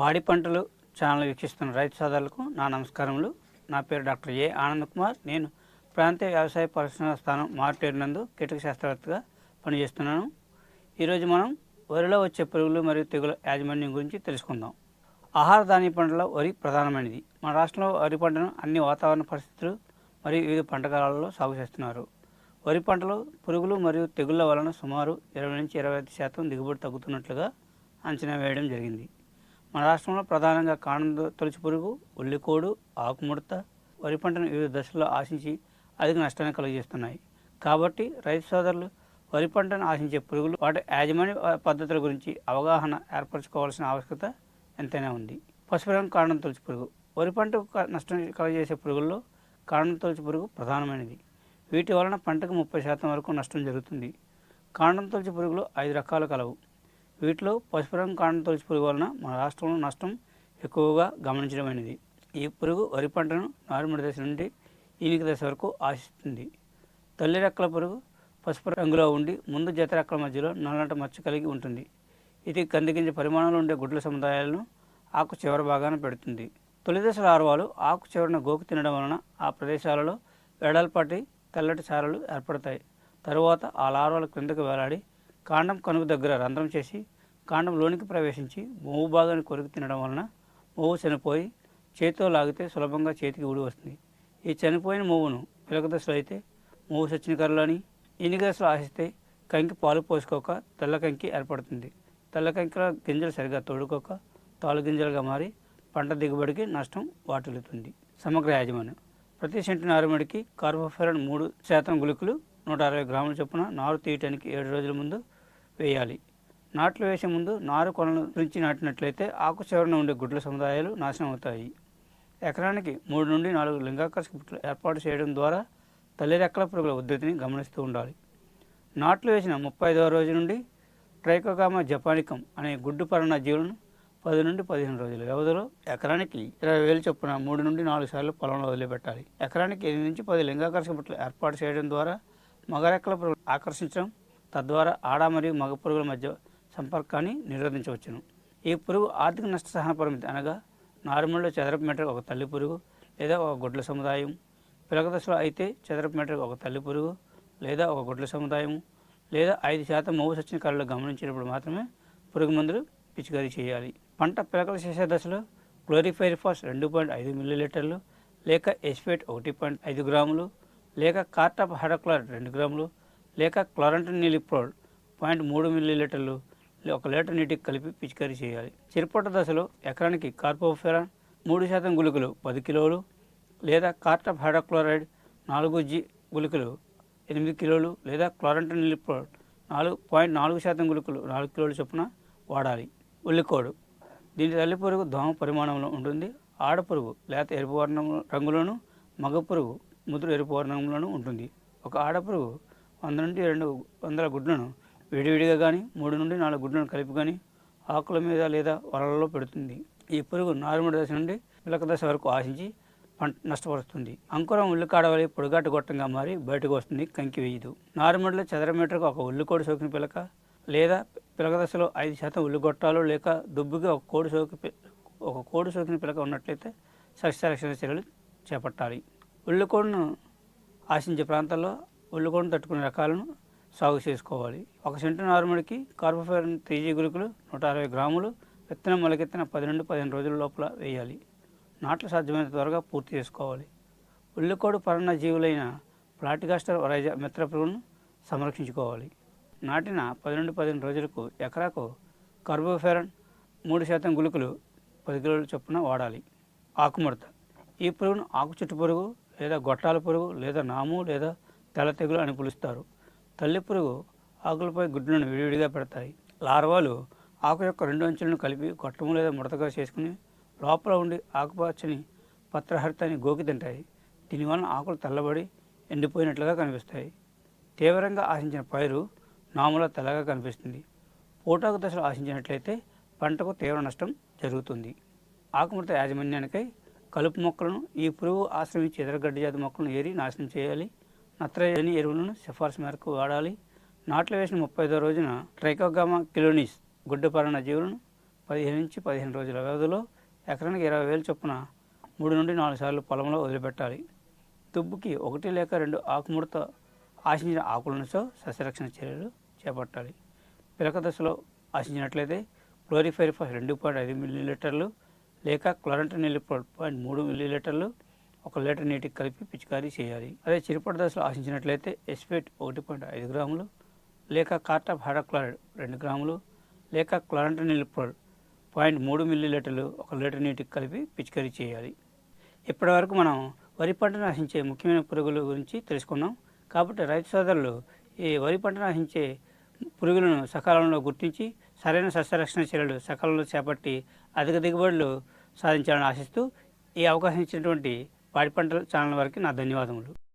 పాడి పంటలు ఛానల్ వీక్షిస్తున్న రైతు సోదరులకు నా నమస్కారములు. నా పేరు డాక్టర్ ఏ ఆనంద్ కుమార్. నేను ప్రాంతీయ వ్యవసాయ పరిశ్రమ స్థానం మార్టేరు నందు కీటక శాస్త్రవేత్తగా పనిచేస్తున్నాను. ఈరోజు మనం వరిలో వచ్చే పురుగులు మరియు తెగుల యాజమాన్యం గురించి తెలుసుకుందాం. ఆహార ధాన్య పంటలో వరి ప్రధానమైనది. మన రాష్ట్రంలో వరి పంటను అన్ని వాతావరణ పరిస్థితులు మరియు వివిధ పంటకాలలో సాగు చేస్తున్నారు. వరి పంటలో పురుగులు మరియు తెగుళ్ళ వలన సుమారు ఇరవై నుంచి ఇరవై ఐదు శాతం దిగుబడి తగ్గుతున్నట్లుగా అంచనా వేయడం జరిగింది. మన రాష్ట్రంలో ప్రధానంగా కాండం తొలచి పురుగు ఉల్లికోడు ఆకుముడత వరి పంటను వివిధ దశల్లో ఆశించి అధిక నష్టాన్ని కలుగజేస్తున్నాయి. కాబట్టి రైతు సోదరులు వరి పంటను ఆశించే పురుగులు వాటి యాజమాన్య పద్ధతుల గురించి అవగాహన ఏర్పరచుకోవాల్సిన ఆవశ్యకత ఎంతైనా ఉంది. పసుపు రంగు కాండం తొలచి పురుగు. వరి పంటకు నష్టం కలుగజేసే పురుగుల్లో కాండం తొలచి పురుగు ప్రధానమైనది. వీటి వలన పంటకు ముప్పై శాతం వరకు నష్టం జరుగుతుంది. కాండం తొలచి పురుగులు ఐదు రకాలు కలవు. వీటిలో పసుపు రంగు కాండం తొలిచి పురుగు వలన మన రాష్ట్రంలో నష్టం ఎక్కువగా గమనించడమైనది. ఈ పురుగు వరి పంటను నారుమడి దశ నుండి ఈనిక దశ వరకు ఆశిస్తుంది. తల్లి రెక్కల పురుగు పసుపు రంగులో ఉండి ముందు జత రెక్కల మధ్యలో నల్లటి మచ్చ కలిగి ఉంటుంది. ఇది కందిగింజ పరిమాణంలో ఉండే గుడ్ల సముదాయాలను ఆకు చివరి భాగాన పెడుతుంది. తొలి దశల లార్వాలు ఆకు చివరిన గోకు తినడం వలన ఆ ప్రదేశాలలో వెడల్పాటి తెల్లటి చారలు ఏర్పడతాయి. తరువాత ఆ లార్వాలు క్రిందకు వేలాడి కాండం కనుక దగ్గర రంధ్రం చేసి కాండం లోనికి ప్రవేశించి మొవ్వు భాగాన్ని కొరికి తినడం వలన మోవు చనిపోయి చేతితో లాగితే సులభంగా చేతికి ఊడి వస్తుంది. ఈ చనిపోయిన మోవును పిలక దశలో అయితే మొవ్వు సచ్చిన కర్రలోని ఎనిక దశలు ఆశిస్తే కంకి పాలు పోసుకోక తెల్ల కంకి ఏర్పడుతుంది. తెల్ల కంకిలో గింజలు సరిగా తోడుకోక తాలు గింజలుగా మారి పంట దిగుబడికి నష్టం వాటిల్లుతుంది. సమగ్ర యాజమాన్యం. ప్రతి సెంటు నారుమడికి కార్బోఫెరన్ మూడు శాతం గుళికలు నూట అరవై గ్రాముల చొప్పున నారు తీయటానికి ఏడు రోజుల ముందు వేయాలి. నాట్లు వేసే ముందు నారు కొనలు నుంచి నాటినట్లయితే ఆకు చివరన ఉండే గుడ్ల సముదాయాలు నాశనం అవుతాయి. ఎకరానికి మూడు నుండి నాలుగు లింగాకర్షక పుట్లు ఏర్పాటు చేయడం ద్వారా తల్లి రెక్కల పురుగుల ఉద్ధృతిని గమనిస్తూ ఉండాలి. నాట్లు వేసిన ముప్పై ఐదవ రోజు నుండి ట్రైకోగామా జపానికం అనే గుడ్డు పరణ జీవులను పది నుండి పదిహేను రోజుల వ్యవధిలో ఎకరానికి ఇరవై వేలు చొప్పున మూడు నుండి నాలుగు సార్లు పొలంలో వదిలిపెట్టాలి. ఎకరానికి ఎనిమిది నుంచి పది లింగాకర్షక పుట్లు ఏర్పాటు చేయడం ద్వారా మగ రెక్కల పురుగులు ఆకర్షించడం తద్వారా ఆడ మరియు మగ పురుగుల మధ్య సంపర్కాన్ని నిరోధించవచ్చును ఈ పురుగు ఆర్థిక నష్ట సహన పరిమితి అనగా నార్మల్లో చదరపు మీటర్కి ఒక తల్లి పురుగు లేదా ఒక గుడ్ల సముదాయం పిలక దశలో అయితే చదరపు మీటర్కి ఒక తల్లి పురుగు లేదా ఒక గుడ్ల సముదాయం లేదా ఐదు శాతం మౌ సచ్చిన కళ్ళు గమనించినప్పుడు మాత్రమే పురుగు మందులు పిచికారీ చేయాలి. పంట పిలకల చేసే దశలో క్లోరిఫైరిఫాస్ రెండు పాయింట్ ఐదు మిల్లీలీటర్లు లేక ఎస్పేట్ ఒకటి పాయింట్ ఐదు గ్రాములు లేక కార్టాప్ హైడ్రోక్లోరైడ్ రెండు గ్రాములు లేక క్లోరంటన్ నిలిప్రోడ్ పాయింట్ మూడు మిల్లీలీటర్లు ఒక లీటర్ నీటికి కలిపి పిచికారీ చేయాలి. చిరుపొట్ట దశలో ఎకరానికి కార్పోఫెరాన్ మూడు శాతం గుళికలు పది కిలోలు లేదా కార్టప్ హైడ్రోక్లోరైడ్ నాలుగు జి గుళికలు ఎనిమిది కిలోలు లేదా క్లోరంటన్ నిలిప్రోడ్ నాలుగు పాయింట్ నాలుగు శాతం గుళికలు నాలుగు కిలోలు చొప్పున వాడాలి. ఉల్లికోడు. దీని తల్లి పురుగు దోమ పరిమాణంలో ఉంటుంది. ఆడపురుగు లేత ఎరుపు వర్ణం రంగులోను మగ పురుగు ముదురు ఎరుపు వర్ణంలోనూ ఉంటుంది. ఒక ఆడపురుగు వంద నుండి రెండు వందల గుడ్లను విడివిడిగా కానీ మూడు నుండి నాలుగు గుడ్లను కలిపి కానీ ఆకుల మీద లేదా వలలలో పెడుతుంది. ఈ పురుగు నారుమడి దశ నుండి పిలక దశ వరకు ఆశించి పంట నష్టపరుస్తుంది. అంకురం ఉల్లికాడ వలె పొడిగాటు గొట్టంగా మారి బయటకు వస్తుంది కంకి వేయదు నారుమడిలో చదర మీటర్కు ఒక ఉల్లికోడి సోకిన పిలక లేదా పిలక దశలో ఐదు శాతం ఉల్లిగొట్టాలు లేక దుబ్బుగా ఒక కోడి సోకి ఒక కోడి సోకిన పిలక ఉన్నట్లయితే సస్యరక్షణ చర్యలు చేపట్టాలి. ఉల్లికోడును ఆశించే ప్రాంతాల్లో ఉల్లికోడును తట్టుకునే రకాలను సాగు చేసుకోవాలి. ఒక సెంటు నారుమడికి కార్బోఫైరన్ త్రీజీ గురుకులు నూట అరవై గ్రాములు విత్తనం మొలకెత్తిన పది నుండి పదిహేను రోజుల లోపల వేయాలి. నాట్లు సాధ్యమైనంత త్వరగా పూర్తి చేసుకోవాలి. ఉల్లికోడు పరణ జీవులైన ప్లాటికాస్టర్ వరైజ మిత్ర పురుగును సంరక్షించుకోవాలి. నాటిన పది నుండి పదిహేను రోజులకు ఎకరాకు కార్బోఫెరన్ మూడు శాతం గుళికలు పది కిలోల చొప్పున వాడాలి. ఆకుముడత. ఈ పురుగును ఆకు చుట్టు పురుగు లేదా గొట్టాల పురుగు లేదా నాము లేదా తెల్ల తెగులు అని పిలుస్తారు. తల్లి పురుగు ఆకులపై గుడ్లను విడివిడిగా పెడతాయి. లార్వాలు ఆకు యొక్క రెండు అంచులను కలిపి గొట్టము లేదా ముడతగా చేసుకుని లోపల ఉండి ఆకుపచ్చని పత్రహరితాన్ని గోకి తింటాయి. దీనివలన ఆకులు తెల్లబడి ఎండిపోయినట్లుగా కనిపిస్తాయి. తీవ్రంగా ఆశించిన పైరు నాములో తెల్లగా కనిపిస్తుంది. పోటాకు దశలో ఆశించినట్లయితే పంటకు తీవ్ర నష్టం జరుగుతుంది. ఆకుముడత యాజమాన్యానికై కలుపు మొక్కలను ఈ పురుగు ఆశ్రమించి ఎదరగడ్డి జాతి మొక్కలను ఏరి నాశనం చేయాలి. నత్రజని ఎరువులను సిఫార్సు మేరకు వాడాలి. నాట్లు వేసిన ముప్పై ఐదో రోజున ట్రైకోగామా కిలోనిస్ గుడ్డపరణ జీవులను పదిహేను నుంచి పదిహేను రోజుల వ్యవధిలో ఎకరానికి ఇరవై వేలు చొప్పున మూడు నుండి నాలుగు సార్లు పొలంలో వదిలిపెట్టాలి. దుబ్బుకి ఒకటి లేక రెండు ఆకుముడత ఆశించిన ఆకులనుతో సస్యరక్షణ చర్యలు చేపట్టాలి. పిలక దశలో ఆశించినట్లయితే క్లోరిఫైరిఫాస్ రెండు పాయింట్ ఐదు మిల్లీలీటర్లు లేక క్లోరంటనిల్ పాయింట్ మూడు మిల్లీలీటర్లు ఒక లీటర్ నీటికి కలిపి పిచికారీ చేయాలి. అదే చిరుపటి దశలో ఆశించినట్లయితే ఎస్పేట్ ఒకటి పాయింట్ ఐదు గ్రాములు లేక కార్టాప్ హైడ్రోక్లోరైడ్ రెండు గ్రాములు లేక క్లోరంటనిల్ పాయింట్ మూడు మిల్లీలీటర్లు ఒక లీటర్ నీటికి కలిపి పిచికారీ చేయాలి. ఇప్పటివరకు మనం వరి పంటను ఆశించే ముఖ్యమైన పురుగుల గురించి తెలుసుకున్నాం. కాబట్టి రైతు సోదరులు ఈ వరి పంటను ఆశించే పురుగులను సకాలంలో గుర్తించి సరైన సస్యరక్షణ చర్యలు సకాలంలో చేపట్టి అధిక దిగుబడులు సాధించాలని ఆశిస్తూ ఈ అవకాశం ఇచ్చినటువంటి పాడి పంటల ఛానల్ వారికి నా ధన్యవాదములు.